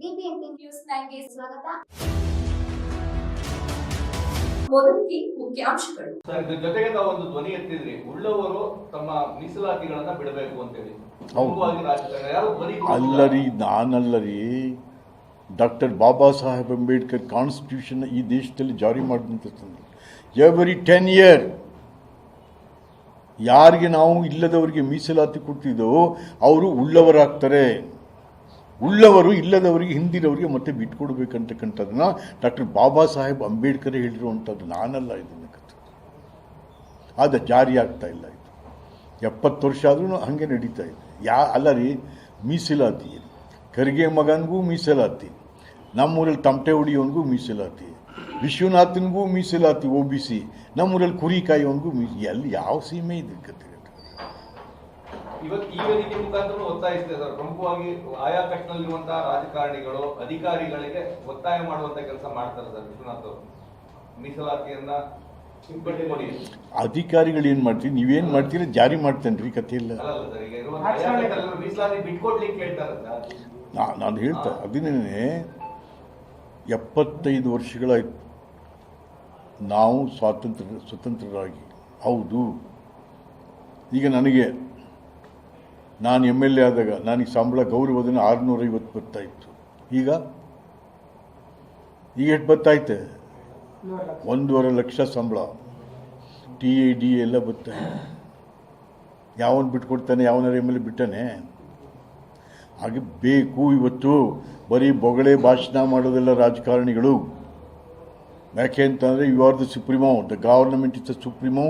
BBMP news ನೈನ್ಗೆ ಸ್ವಾಗತ. ಮೊದಲಿಗೆ ಮುಖ್ಯಾಂಶಗಳು. ಸರ್, ಇದ್ರ ಜೊತೆಗೆ ತಾವು ಒಂದು ಧ್ವನಿ ಎತ್ತಿದ್ರಿ. ಉಳ್ಳವರು ತಮ್ಮ ಮೀಸಲಾತಿಗಳನ್ನ ಬಿಡಬೇಕು ಅಂತೇಳಿ. ಹೌದು. ಮುಖ್ಯವಾಗಿ ರಾಜಕಾರಣ. ಯಾರು ಧ್ವನಿ ಅಲ್ಲರಿ ನಾನಲ್ಲರಿ. ಡಾಕ್ಟರ್ ಬಾಬಾ ಸಾಹೇಬ್ ಅಂಬೇಡ್ಕರ್ ಕಾನ್ಸ್ಟಿಟ್ಯೂಷನ್ ಈ ದೇಶದಲ್ಲಿ ಜಾರಿ ಮಾಡಿದಂತಂದ್ರೆ ಎವ್ರಿ ಟೆನ್ ಇಯರ್ ಯಾರಿಗೆ ನಾವು ಇಲ್ಲದವರಿಗೆ ಮೀಸಲಾತಿ ಕೊಡ್ತಿದ್ದೋ ಅವರು ಉಳ್ಳವರಾಗ್ತಾರೆ. ಉಳ್ಳವರು, ಇಲ್ಲದವರಿಗೆ, ಹಿಂದಿನವರಿಗೆ ಮತ್ತೆ ಬಿಟ್ಕೊಡ್ಬೇಕಂತಕ್ಕಂಥದ್ದನ್ನ ಡಾಕ್ಟರ್ ಬಾಬಾ ಸಾಹೇಬ್ ಅಂಬೇಡ್ಕರ್ ಹೇಳಿರುವಂಥದ್ದು ನಾನಲ್ಲ ಇದನ್ನು ಕಥೆ ಜಾರಿ ಆಗ್ತಾ ಇಲ್ಲ ಇದು. ಎಪ್ಪತ್ತು ವರ್ಷ ಆದ್ರೂ ಹಾಗೆ ನಡೀತಾ ಇದೆ. ಯಾ ಅಲ್ಲ ರೀ ಮೀಸಲಾತಿ ಖರ್ಗೆ ಮಗನಿಗೂ ಮೀಸಲಾತಿ. ನಮ್ಮೂರಲ್ಲಿ ತಮಟೆ ಹೊಡಿಯೋನ್ಗೂ ಮೀಸಲಾತಿ. ವಿಶ್ವನಾಥನ್ಗೂ ಮೀಸಲಾತಿ, ಒ ಬಿ ಸಿ. ನಮ್ಮೂರಲ್ಲಿ ಕುರಿ ಕಾಯೋನ್ಗೂ ಮೀ, ಎಲ್ಲಿ ಯಾವ ಸೀಮೆ ಇದೆ ಇವತ್ತು ಈ ವೇದಿಕೆ ಮುಖಾಂತರ ಒತ್ತಾಯಿಸಿದೆ ಸರ್ ಪ್ರಮುಖವಾಗಿ ಆಯಾ ಕಟ್ಟನಲ್ಲಿರುವಂತಹ ರಾಜಕಾರಣಿಗಳು ಅಧಿಕಾರಿಗಳಿಗೆ ಒತ್ತಾಯ ಮಾಡುವಂತ ಕೆಲಸ ಮಾಡ್ತಾರೆ ಸರ್ ವಿಶ್ವನಾಥ್ ಅವರು. ಮೀಸಲಾತಿಯನ್ನ ಅಧಿಕಾರಿಗಳು ಏನು ಮಾಡ್ತೀರಿ? ನೀವೇನ್ ಮಾಡ್ತೀರಿ? ಜಾರಿ ಮಾಡ್ತೇನೆ ರೀ ಕಥೆ ಇಲ್ಲ ಅಲ್ಲಲ್ಲ ಸರ್ ಈಗ ಇರುವಂತ ಮೀಸಲಾತಿ ಬಿಟ್ಕೊಡ್ಲಿಕ್ಕೆ ಹೇಳ್ತಾರೆ ನಾ ನಾನು ಹೇಳ್ತಾ ಅದನ್ನೇ ಎಪ್ಪತ್ತೈದು ವರ್ಷಗಳಾಯ್ತು ನಾವು ಸ್ವಾತಂತ್ರ್ಯ ಸ್ವತಂತ್ರರಾಗಿ. ಹೌದು. ಈಗ ನನಗೆ ನಾನು ಎಂ ಎಲ್ ಎ ಆದಾಗ ನನಗೆ ಸಂಬಳ ಗೌರವಧನ ಆರುನೂರೈವತ್ತು ಬರ್ತಾಯಿತ್ತು ಈಗ? ಈಗ ಎಷ್ಟು ಬರ್ತಾಯ್ತೆ ಒಂದೂವರೆ ಲಕ್ಷ ಸಂಬಳ. ಟಿ ಎ ಡಿ ಎಲ್ಲ ಬರ್ತಾನೆ ಯಾವನು ಬಿಟ್ಕೊಡ್ತಾನೆ, ಯಾವನಾರ ಎಂ ಎಲ್ ಎ ಬಿಟ್ಟಾನೆ? ಹಾಗೆ ಬೇಕು ಇವತ್ತು. ಬರೀ ಬೊಗಳೆ ಭಾಷಣ ಮಾಡೋದೆಲ್ಲ ರಾಜಕಾರಣಿಗಳು. ಯಾಕೆ ಅಂತಂದರೆ you are the supremo the government is the supremo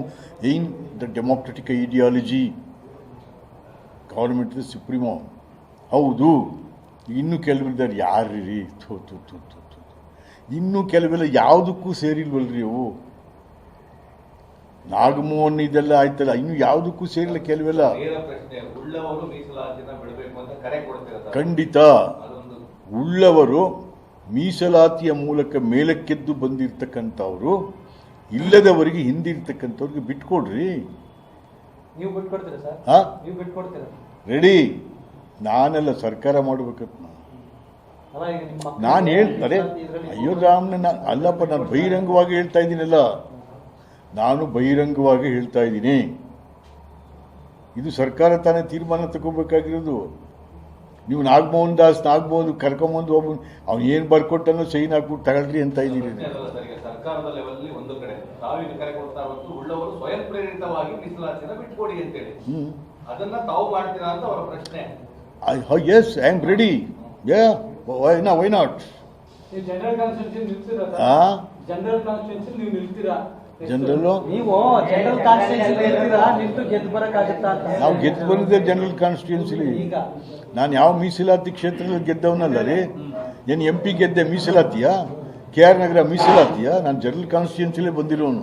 in the democratic ideology is supremo ಹೌದು. ಇನ್ನು ಕೆಲವರಿದ್ದಾರೆ ಯಾರು ರೀ ಥೋ ಥೋ ಥೋ ಥೋ ಥೋ. ಇನ್ನೂ ಕೆಲವೆಲ್ಲ ಯಾವುದಕ್ಕೂ ಸೇರಿಲ್ವಲ್ರಿ ಅವು. ನಾಗಮೋಹನ್ ಇದೆಲ್ಲ ಆಯ್ತಲ್ಲ ಇನ್ನು ಯಾವುದಕ್ಕೂ ಸೇರಿಲ್ಲ ಕೆಲವೆಲ್ಲ. ಖಂಡಿತ. ಉಳ್ಳವರು ಮೀಸಲಾತಿಯ ಮೂಲಕ ಮೇಲಕ್ಕೆದ್ದು ಬಂದಿರತಕ್ಕಂಥವ್ರು ಇಲ್ಲದವರಿಗೆ ಹಿಂದಿರ್ತಕ್ಕಂಥವ್ರಿಗೆ ಬಿಟ್ಕೊಡ್ರಿ. ನೀವು ಬಿಟ್ಕೊಡ್ತೀರಾ? ರೆಡಿ. ನಾನೆಲ್ಲ ಸರ್ಕಾರ ಮಾಡ್ಬೇಕಂತ ನಾನು. ಅಲ್ಲ ಈಗ ನಿಮ್ಮ ನಾನು ಹೇಳ್ತಾರೆ ಅಯ್ಯೋ ರಾಮನ ನಾನು ಅಲ್ಲಪ್ಪ ನಾನು ಬಹಿರಂಗವಾಗಿ ಹೇಳ್ತಾ ಇದ್ದೀನಲ್ಲ. ನಾನು ಬಹಿರಂಗವಾಗಿ ಹೇಳ್ತಾ ಇದ್ದೀನಿ. ಇದು ಸರ್ಕಾರ ತಾನೇ ತೀರ್ಮಾನ ತಗೋಬೇಕಾಗಿರೋದು. ನೀವು ನಾಗಮೋಹನ್ ದಾಸ್ ನಾಗಮೋಹನ್ ಕರ್ಕೊಂಬಂದು ಒಬ್ಬ ಅವ್ನು ಏನು ಬರ್ಕೊಟ್ಟನೋ ಸೈನ್ ಹಾಕ್ಬಿಟ್ಟು ತಗೊಳ್ರಿ ಅಂತ ಇದ್ದೀನಿ. ಹ್ಞೂ ಅದನ್ನ ತಾವು ಮಾಡ್ತೀರಾ ಅಂತ ಅವರ ಪ್ರಶ್ನೆ. Yes I am ready yeah why ನಾ ವೈ ನಾಟ್ ನೀವು ಜನರಲ್ ಕಾನ್ಸ್ಟಿಟ್ಯೂನ್ಸಿ ನಿಲ್ತೀರಾ ಆ? ಜನರಲ್ ಕಾನ್ಸ್ಟಿಟ್ಯೂನ್ಸಿ ನೀವು ನಿಲ್ತೀರಾ ಜನರಲ್ಲು ನೀವು ಜನರಲ್ ಕಾನ್ಸ್ಟಿಟ್ಯೂನ್ಸಿ ನಿಲ್ತೀರಾ ನಿಂತು ಗೆದ್ದು ಬರಕಾಗುತ್ತಾ ಅಂತ. ನಾವು ಗೆದ್ದು ಬಂದಿದ್ದೆ ಜನರಲ್ ಕಾನ್ಸ್ಟಿಟ್ಯೂನ್ಸಿಲಿ ಈಗ. ನಾನು ಯಾವ ಮೀಸಲಾತಿ ಕ್ಷೇತ್ರದಲ್ಲಿ ಗೆದ್ದವನಲ್ಲ ರೀ? ಏನು ಎಂ ಪಿ ಗೆದ್ದೆ ಮೀಸಲಾತಿಯಾ? ಕೆ ಆರ್ ನಗರ ಮೀಸಲಾತಿಯಾ? ನಾನು ಜನರಲ್ ಕಾನ್ಸ್ಟಿಟ್ಯೂನ್ಸಿಲೇ ಬಂದಿರೋನು.